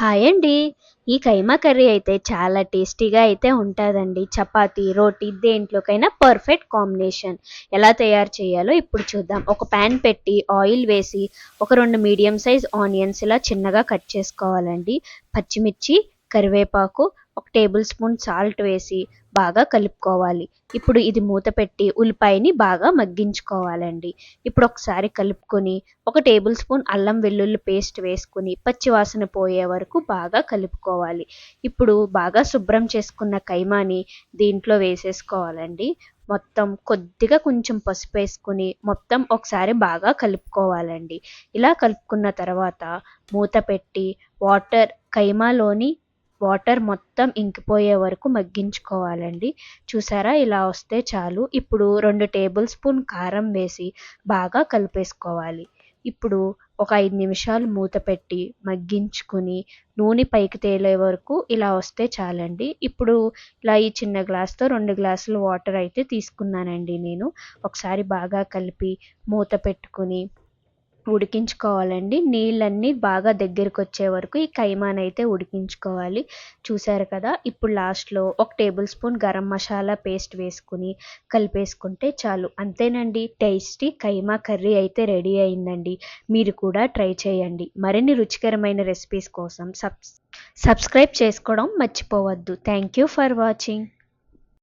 Hi అండి. ఈ కైమా curry అయితే చాలా టేస్టీగా అయితే ఉంటుందండి. చపాతీ రోటీ దేంట్లోకైనా పర్ఫెక్ట్ కాంబినేషన్. ఎలా తయారు చేయాలో ఇప్పుడు చూద్దాం. ఒక ప్యాన్ పెట్టి ఆయిల్ వేసి ఒక రెండు మీడియం సైజ్ ఆనియన్స్ ఇలా చిన్నగా కట్ చేసుకోవాలండి. పచ్చిమిర్చి కరివేపాకు ఒక టేబుల్ స్పూన్ సాల్ట్ వేసి బాగా కలుపుకోవాలి. ఇప్పుడు ఇది మూత పెట్టి ఉల్లిపాయని బాగా మగ్గించుకోవాలండి. ఇప్పుడు ఒకసారి కలుపుకొని ఒక టేబుల్ స్పూన్ అల్లం వెల్లుల్లి పేస్ట్ వేసుకుని పచ్చివాసన పోయే వరకు బాగా కలుపుకోవాలి. ఇప్పుడు బాగా శుభ్రం చేసుకున్న కైమాని దీంట్లో వేసేసుకోవాలండి. మొత్తం కొద్దిగా కొంచెం పసుపు వేసుకుని మొత్తం ఒకసారి బాగా కలుపుకోవాలండి. ఇలా కలుపుకున్న తర్వాత మూత పెట్టి వాటర్ కైమాలోని వాటర్ మొత్తం ఇంకిపోయే వరకు మగ్గించుకోవాలండి. చూసారా? ఇలా వస్తే చాలు. ఇప్పుడు రెండు టేబుల్ స్పూన్ కారం వేసి బాగా కలిపేసుకోవాలి. ఇప్పుడు ఒక ఐదు నిమిషాలు మూత పెట్టి మగ్గించుకుని నూనె పైకి తేలే వరకు ఇలా వస్తే చాలండి. ఇప్పుడు ఇలా ఈ చిన్న గ్లాస్తో రెండు గ్లాసులు వాటర్ అయితే తీసుకున్నానండి నేను. ఒకసారి బాగా కలిపి మూత పెట్టుకుని ఉడికించుకోవాలండి. నీళ్ళన్నీ బాగా దగ్గరికి వచ్చే వరకు ఈ కైమానైతే అయితే ఉడికించుకోవాలి. చూసారు కదా? ఇప్పుడు లాస్ట్లో ఒక table spoon garam masala paste వేసుకుని కలిపేసుకుంటే చాలు. అంతేనండి టేస్టీ కైమా కర్రీ అయితే రెడీ అయిందండి. మీరు కూడా ట్రై చేయండి. మరిన్ని రుచికరమైన రెసిపీస్ కోసం సబ్ సబ్స్క్రైబ్ చేసుకోవడం మర్చిపోవద్దు. Thank you for watching.